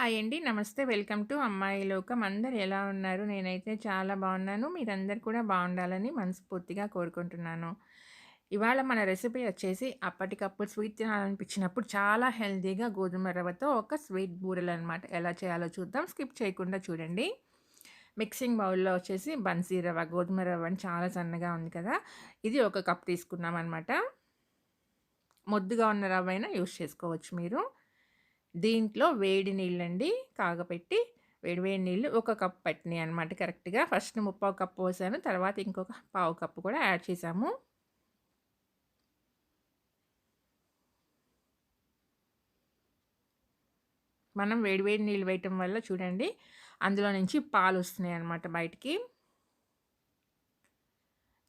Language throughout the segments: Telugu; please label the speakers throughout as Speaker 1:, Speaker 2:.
Speaker 1: హాయ్ అండి. నమస్తే. వెల్కమ్ టు అమ్మాయి లోకం. అందరు ఎలా ఉన్నారు? నేనైతే చాలా బాగున్నాను. మీరందరు కూడా బాగుండాలని మనస్ఫూర్తిగా కోరుకుంటున్నాను. ఇవాళ మన రెసిపీ వచ్చేసి అప్పటికప్పుడు స్వీట్ తినాలనిపించినప్పుడు చాలా హెల్తీగా గోధుమ రవ్వతో ఒక స్వీట్ బూరెలు అనమాట ఎలా చేయాలో చూద్దాం. స్కిప్ చేయకుండా చూడండి. మిక్సింగ్ బౌల్లో వచ్చేసి బన్సీ రవ్వ గోధుమ రవ్వ అని చాలా సన్నగా ఉంది కదా. ఇది ఒక కప్ తీసుకున్నాం అనమాట మొద్దుగా ఉన్న రవ్వ అయినా యూస్ చేసుకోవచ్చు మీరు. దీంట్లో వేడి నీళ్ళండి కాగపెట్టి వేడి వేడి నీళ్ళు ఒక కప్ పట్టినాయి అనమాట కరెక్ట్గా. ఫస్ట్ ముప్పావు కప్పు పోసాను తర్వాత ఇంకొక పావు కప్పు కూడా యాడ్ చేసాము. మనం వేడి వేడి నీళ్ళు వేయటం వల్ల చూడండి అందులో నుంచి పాలు వస్తున్నాయి అనమాట బయటికి.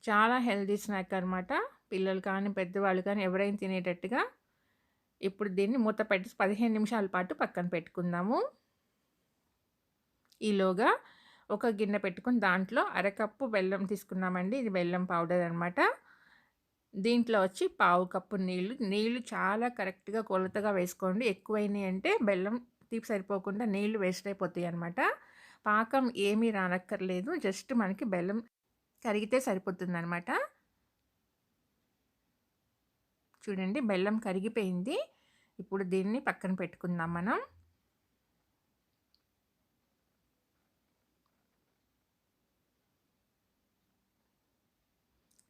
Speaker 1: చాలా హెల్దీ స్నాక్ అనమాట పిల్లలు కానీ పెద్దవాళ్ళు కానీ ఎవరైనా తినేటట్టుగా ఇప్పుడు దీన్ని మూత పెట్టి పదిహేను నిమిషాల పాటు పక్కన పెట్టుకుందాము. ఈలోగా ఒక గిన్నె పెట్టుకుని దాంట్లో అరకప్పు బెల్లం తీసుకున్నామండి. ఇది బెల్లం పౌడర్ అనమాట దీంట్లో వచ్చి పావు కప్పు నీళ్ళు నీళ్ళు చాలా కరెక్ట్గా కొలతగా వేసుకోండి. ఎక్కువైనాయి అంటే బెల్లం తీపి సరిపోకుండా నీళ్ళు వేస్ట్ అయిపోతాయి అనమాట పాకం ఏమీ రానక్కర్లేదు. జస్ట్ మనకి బెల్లం కరిగితే సరిపోతుంది అనమాట చూడండి బెల్లం కరిగిపోయింది. ఇప్పుడు దీన్ని పక్కన పెట్టుకుందాం మనం.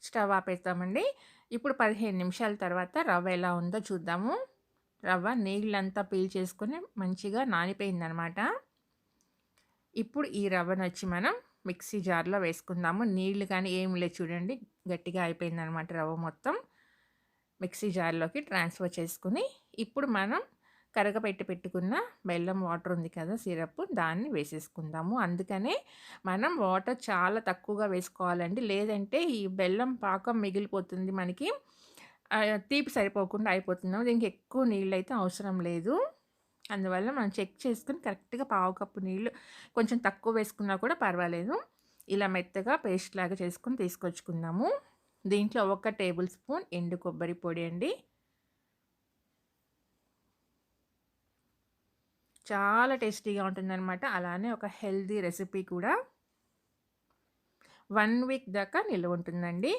Speaker 1: స్టవ్ ఆపేస్తామండి ఇప్పుడు పదిహేను నిమిషాల తర్వాత రవ్వ ఎలా ఉందో చూద్దాము. రవ్వ నీళ్ళంతా పీల్చేసుకుని మంచిగా నానిపోయిందనమాట. ఇప్పుడు ఈ రవ్వను వచ్చి మనం మిక్సీ జార్లో వేసుకుందాము. నీళ్ళు కానీ ఏమి లేదు చూడండి. గట్టిగా అయిపోయిందనమాట రవ్వ మొత్తం. మిక్సీ జార్లోకి ట్రాన్స్ఫర్ చేసుకుని ఇప్పుడు మనం కరగపెట్టి పెట్టుకున్న బెల్లం వాటర్ ఉంది కదా సిరప్ దాన్ని వేసేసుకుందాము. అందుకనే మనం వాటర్ చాలా తక్కువగా వేసుకోవాలండి. లేదంటే ఈ బెల్లం పాకం మిగిలిపోతుంది మనకి. తీపి సరిపోకుండా అయిపోతున్నాము దీనికి ఎక్కువ నీళ్ళు అయితే అవసరం లేదు. అందువల్ల మనం చెక్ చేసుకుని కరెక్ట్గా పావు కప్పు నీళ్ళు కొంచెం తక్కువ వేసుకున్నా కూడా పర్వాలేదు. ఇలా మెత్తగా పేస్ట్ లాగా చేసుకుని తీసుకొచ్చుకుందాము. దీంట్లో ఒక టేబుల్ స్పూన్ ఎండు కొబ్బరి పొడి అండి. చాలా టేస్టీగా ఉంటుందన్నమాట. అలానే ఒక హెల్దీ రెసిపీ కూడా. వన్ వీక్ దాకా నిల్వ ఉంటుందండి.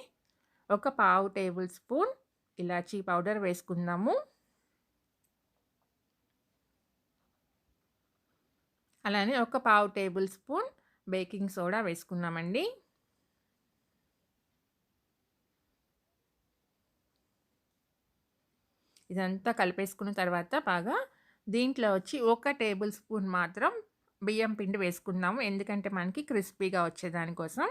Speaker 1: ఒక పావు టేబుల్ స్పూన్ ఇలాచీ పౌడర్ వేసుకుందాము. అలానే ఒక పావు టేబుల్ స్పూన్ బేకింగ్ సోడా వేసుకున్నామండి. ఇదంతా కలిపేసుకున్న తర్వాత బాగా దీంట్లో వచ్చి ఒక టేబుల్ స్పూన్ మాత్రం బియ్యం పిండి వేసుకుందాము. ఎందుకంటే మనకి క్రిస్పీగా వచ్చేదానికోసం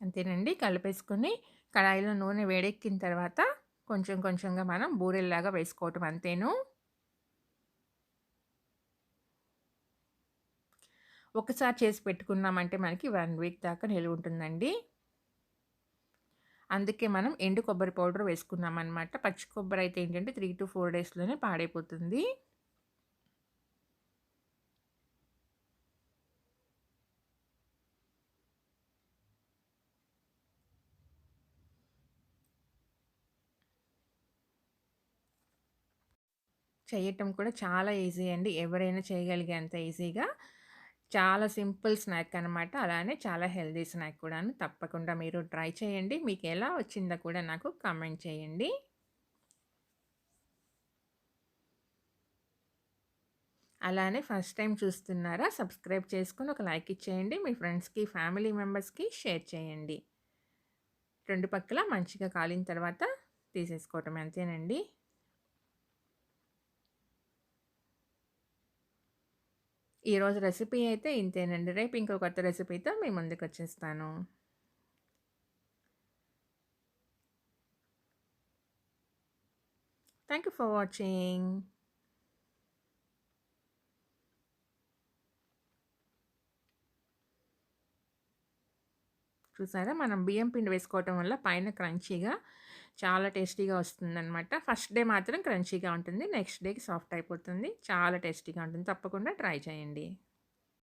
Speaker 1: అంతేనండి. కలిపేసుకొని కడాయిలో నూనె వేడెక్కిన తర్వాత కొంచెం కొంచెంగా మనం బూరెల్లాగా వేసుకోవటం అంతేను. ఒకసారి చేసి పెట్టుకున్నామంటే మనకి వన్ వీక్ దాకా నిలువ ఉంటుందండి. అందుకే మనం ఎండు కొబ్బరి పౌడర్ వేసుకున్నాం అనమాట పచ్చి కొబ్బరి అయితే ఏంటంటే త్రీ టు ఫోర్ డేస్లోనే పాడైపోతుంది. చేయటం కూడా చాలా ఈజీ అండి. ఎవరైనా చేయగలిగే అంత ఈజీగా. చాలా సింపుల్ స్నాక్ అనమాట అలానే చాలా హెల్దీ స్నాక్ కూడాను తప్పకుండా మీరు ట్రై చేయండి. మీకు ఎలా వచ్చిందో కూడా నాకు కామెంట్ చేయండి. అలానే ఫస్ట్ టైం చూస్తున్నారా సబ్స్క్రైబ్ చేసుకుని ఒక లైక్ ఇచ్చేయండి. మీ ఫ్రెండ్స్కి ఫ్యామిలీ మెంబర్స్కి షేర్ చేయండి. రెండు పక్కల మంచిగా కాలిన తర్వాత తీసేసుకోవటం అంతేనండి. ఈరోజు రెసిపీ అయితే ఇంతేనండి. రేపు ఇంకో కొత్త రెసిపీతో మీ ముందుకు వచ్చేస్తాను. థ్యాంక్ యూ ఫర్ వాచింగ్ చూసారా? మనం బియ్యం పిండి వేసుకోవటం వల్ల పైన క్రంచీగా చాలా టేస్టీగా వస్తుందన్నమాట. ఫస్ట్ డే మాత్రం క్రంచీగా ఉంటుంది. నెక్స్ట్ డేకి సాఫ్ట్ అయిపోతుంది. చాలా టేస్టీగా ఉంటుంది. తప్పకుండా ట్రై చేయండి.